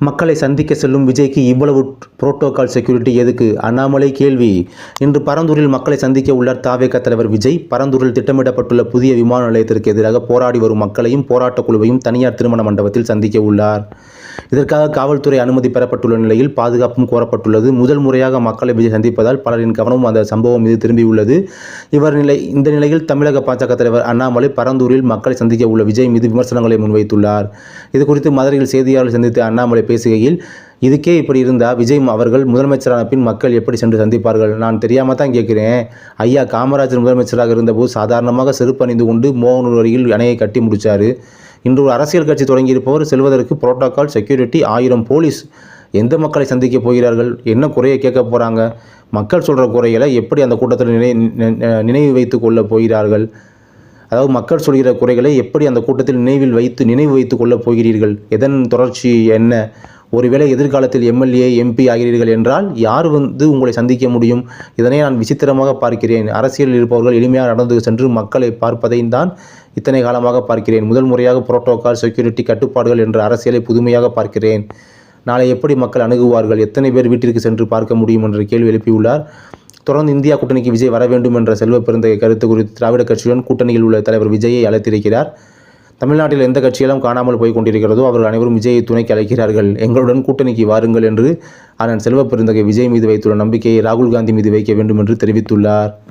மக்களை சந்திக்க செல்லும் விஜய்க்கு இவ்வளவு புரோட்டோகால் செக்யூரிட்டி எதுக்கு? அண்ணாமலை கேள்வி. இன்று பரந்தூரில் மக்களை சந்திக்க உள்ளார் தாவேக தலைவர் விஜய். பரந்தூரில் திட்டமிடப்பட்டுள்ள புதிய விமான நிலையத்திற்கு எதிராக போராடி வரும் மக்களையும் போராட்டக் குழுவையும் தனியார் திருமண மண்டபத்தில் சந்திக்க உள்ளார். இதற்காக காவல்துறை அனுமதி பெறப்பட்டுள்ள நிலையில் பாதுகாப்பும் கோரப்பட்டுள்ளது. முதல் முறையாக மக்களை விஜய் சந்திப்பதால் பலரின் கவனமும் அந்த சம்பவம் மீது திரும்பியுள்ளது. இவர் நிலை இந்த நிலையில் தமிழக பாஜக தலைவர் அண்ணாமலை பரந்தூரில் மக்களை சந்திக்க உள்ள விஜய் மீது விமர்சனங்களை முன்வைத்துள்ளார். இது குறித்து மதுரையில் செய்தியாளர்கள் சந்தித்த அண்ணாமலை பேசுகையில் இதுக்கே இப்படி இருந்தால் விஜய் அவர்கள் முதலமைச்சரான பின் மக்கள் எப்படி சென்று சந்திப்பார்கள்? நான் தெரியாமல் தான் கேட்குறேன். ஐயா காமராஜர் முதலமைச்சராக இருந்தபோது சாதாரணமாக செருப்பு அணிந்து கொண்டு மோகனூர் அருகில் அணையை கட்டி முடித்தார் இன்று ஒரு அரசியல் கட்சி தொடங்கியிருப்பவர் செல்வதற்கு புரோட்டோக்கால் செக்யூரிட்டி ஆயிரம் போலீஸ் எந்த மக்களை சந்திக்க போகிறார்கள்? என்ன குறையை கேட்க போகிறாங்க மக்கள் சொல்கிற குறைகளை எப்படி அந்த கூட்டத்தில் நினை- நினைவு வைத்து கொள்ள போகிறார்கள்? அதாவது மக்கள் சொல்கிற குறைகளை எப்படி அந்த கூட்டத்தில் நினைவில் வைத்து நினைவு வைத்து கொள்ளப் போகிறீர்கள்? எதன் தொடர்ச்சி என்ன? ஒருவேளை எதிர்காலத்தில் எம்எல்ஏ எம்பி ஆகிறீர்கள் என்றால் யார் வந்து உங்களை சந்திக்க முடியும்? இதனை நான் விசித்திரமாக பார்க்கிறேன். அரசியலில் இருப்பவர்கள் எளிமையாக நடந்து சென்று மக்களை பார்ப்பதை தான் இத்தனை காலமாக பார்க்கிறேன். முதல் முறையாக புரோட்டோகால் செக்யூரிட்டி கட்டுப்பாடுகள் என்ற அரசியலை புதுமையாக பார்க்கிறேன். நாளை எப்படி மக்கள் அணுகுவார்கள்? எத்தனை பேர் வீட்டிற்கு சென்று பார்க்க முடியும் என்ற கேள்வி எழுப்பியுள்ளார். தொடர்ந்து இந்தியா கூட்டணிக்கு விஜய் வர வேண்டும் என்ற செல்வ பெருந்தகை கருத்து குறித்து திராவிட கட்சியுடன் கூட்டணியில் உள்ள தலைவர் விஜயை அழைத்திருக்கிறார். தமிழ்நாட்டில் எந்த கட்சியெல்லாம் காணாமல் போய் கொண்டிருக்கிறதோ அவர்கள் அனைவரும் விஜயை துணைக்கு அழைக்கிறார்கள். எங்களுடன் கூட்டணிக்கு வாருங்கள் என்று ஆனால் செல்வ பெருந்தகை விஜய் மீது வைத்துள்ள நம்பிக்கையை ராகுல் காந்தி மீது வைக்க வேண்டும் என்று தெரிவித்துள்ளார்.